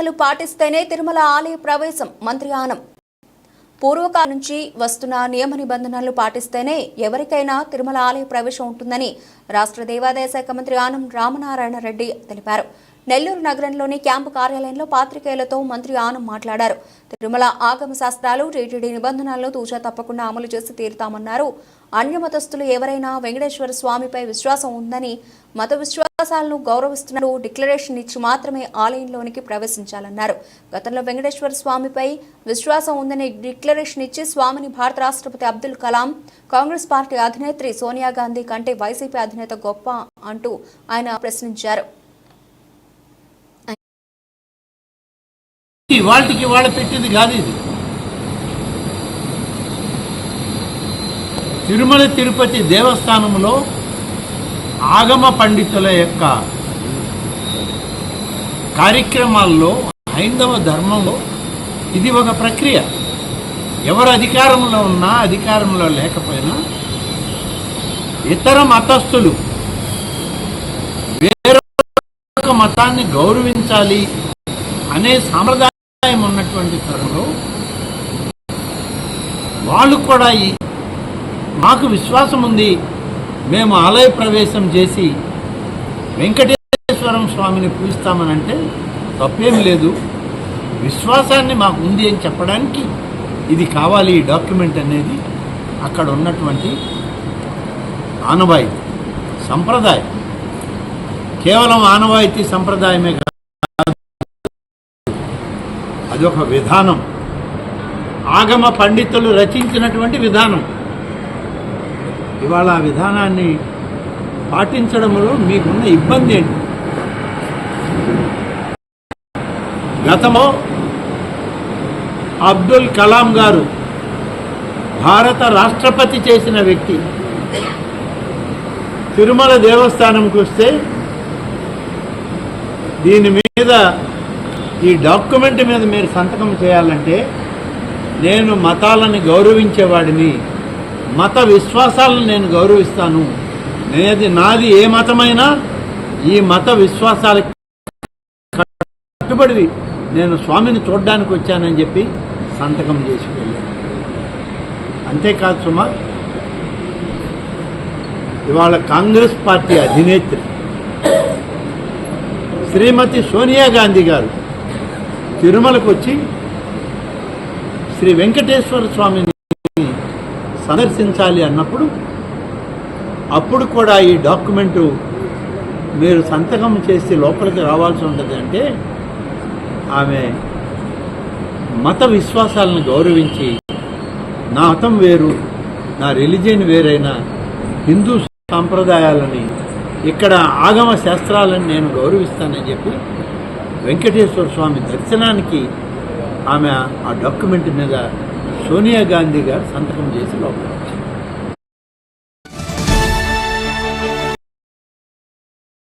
నిబంధనలు పాటిస్తేనే తిరుమల ఆలయ ప్రవేశం మంత్రి ఆనం పూర్వకాలం నుంచి వస్తున్న నియమ నిబంధనలు పాటిస్తేనే ఎవరికైనా తిరుమల ఆలయ ప్రవేశం ఉంటుందని రాష్ట్ర దేవాదాయ శాఖ మంత్రి ఆనం రామనారాయణ రెడ్డి తెలిపారు. నెల్లూరు నగరంలోని క్యాంపు కార్యాలయంలో పాత్రికేయులతో మంత్రి ఆనం మాట్లాడారు. తిరుమల ఆగమ శాస్త్రాలు టీటీడీ నిబంధనలను తూచా తప్పకుండా అమలు చేసి తీరుతామన్నారు. అన్యమతస్థులు ఎవరైనా వెంకటేశ్వర స్వామిపై విశ్వాసం ఉందని మత విశ్వాసాలను గౌరవిస్తున్నట్టు డిక్లరేషన్ ఇచ్చి మాత్రమే ఆలయంలోనికి ప్రవేశించాలన్నారు. గతంలో వెంకటేశ్వర స్వామిపై విశ్వాసం ఉందని డిక్లరేషన్ ఇచ్చి స్వామిని భారత రాష్ట్రపతి అబ్దుల్ కలాం కాంగ్రెస్ పార్టీ అధినేత్రి సోనియా గాంధీ కంటే వైసీపీ అధినేత గొప్ప అంటూ ఆయన ప్రశ్నించారు. వాటికి వాళ్ళ పెట్టింది కాదు ఇది. తిరుమల తిరుపతి దేవస్థానంలో ఆగమ పండితుల యొక్క కార్యక్రమాల్లో హైందవ ధర్మంలో ఇది ఒక ప్రక్రియ. ఎవరు అధికారంలో ఉన్నా అధికారంలో లేకపోయినా ఇతర మతస్థులు వేరొక మతాన్ని గౌరవించాలి అనే సాంప్రదాయ ఉన్నటువంటి తరంలో వాళ్ళు కూడా ఈ మాకు విశ్వాసం ఉంది మేము ఆలయ ప్రవేశం చేసి వెంకటేశ్వరం స్వామిని పూజిస్తామనంటే తప్పేం లేదు. విశ్వాసాన్ని మాకు ఉంది అని చెప్పడానికి ఇది కావాలి ఈ డాక్యుమెంట్ అనేది అక్కడ ఉన్నటువంటి ఆనవాయితీ సంప్రదాయం. కేవలం ఆనవాయితీ సంప్రదాయమే కాదు అదొక విధానం. ఆగమ పండితులు రచించినటువంటి విధానం. ఇవాళ ఆ విధానాన్ని పాటించడంలో మీకున్న ఇబ్బంది ఏంటి? గతంలో అబ్దుల్ కలాం గారు భారత రాష్ట్రపతి చేసిన వ్యక్తి. తిరుమల దేవస్థానంకి వస్తే దీని మీద ఈ డాక్యుమెంట్ మీద మీరు సంతకం చేయాలంటే నేను మతాలని గౌరవించేవాడిని. మత విశ్వాసాలను నేను గౌరవిస్తాను. నేది నాది ఏ మతమైనా ఈ మత విశ్వాసాలకు కట్టుబడి నేను స్వామిని చూడడానికి వచ్చానని చెప్పి సంతకం చేసి వెళ్ళాను అంతేకాదు సుమా ఇవాళ కాంగ్రెస్ పార్టీ అధినేత్రి శ్రీమతి సోనియా గాంధీ గారు తిరుమలకు వచ్చి శ్రీ వెంకటేశ్వర స్వామిని సందర్శించాలి అన్నప్పుడు అప్పుడు కూడా ఈ డాక్యుమెంటు మీరు సంతకం చేసి లోపలికి రావాల్సి ఉంటుంది అంటే ఆమె మత విశ్వాసాలను గౌరవించి నా మతం వేరు నా రిలీజియన్ వేరైన హిందూ సాంప్రదాయాలని ఇక్కడ ఆగమ శాస్త్రాలను నేను గౌరవిస్తానని చెప్పి వెంకటేశ్వర స్వామి దర్శనానికి ఆమె ఆ డాక్యుమెంట్ మీద సోనియా గాంధీ గారు సంతకం చేసి లోపల